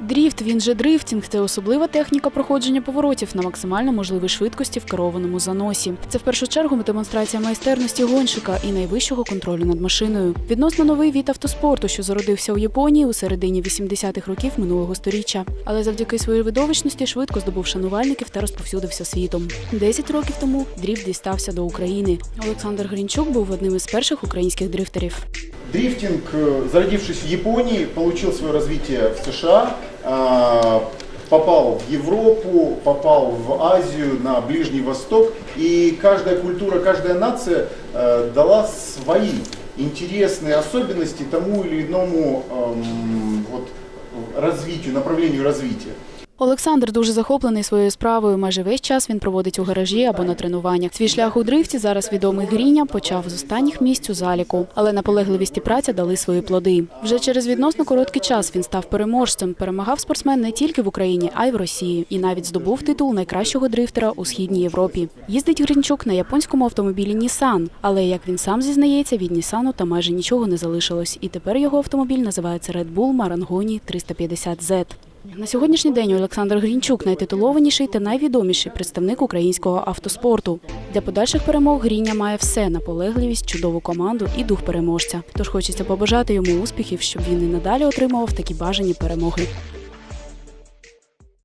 Дріфт, він же дрифтінг, це особлива техніка проходження поворотів на максимально можливій швидкості в керованому заносі. Це в першу чергу демонстрація майстерності гонщика і найвищого контролю над машиною. Відносно новий від автоспорту, що зародився у Японії у середині 80-х років минулого сторіччя. Але завдяки своїй видовищності швидко здобув шанувальників та розповсюдився світом. Десять років тому дріфт дістався до України. Олександр Грінчук був одним із перших українських дрифтерів. Дрифтинг, э, зародившись в Японии, получил свое развитие в США, а, попал в Европу, попал в Азию, на Ближний Восток. И каждая культура, каждая нация э, дала свои интересные особенности тому или иному эм, вот, развитию, направлению развития. Олександр дуже захоплений своєю справою. Майже весь час він проводить у гаражі або на тренуваннях. Свій шлях у дрифті зараз відомий Гріня почав з останніх місць у заліку, але наполегливість і праця дали свої плоди. Вже через відносно короткий час він став переможцем. Перемагав спортсмен не тільки в Україні, а й в Росії, і навіть здобув титул найкращого дрифтера у східній Європі. Їздить Гринчук на японському автомобілі Nissan, але як він сам зізнається, від Нісану там майже нічого не залишилось. І тепер його автомобіль називається Red Bull Marangoni 350Z. На сьогоднішній день Олександр Грінчук найтитулованіший та найвідоміший представник українського автоспорту. Для подальших перемог Гріня має все наполегливість, чудову команду і дух переможця. Тож хочеться побажати йому успіхів, щоб він і надалі отримував такі бажані перемоги.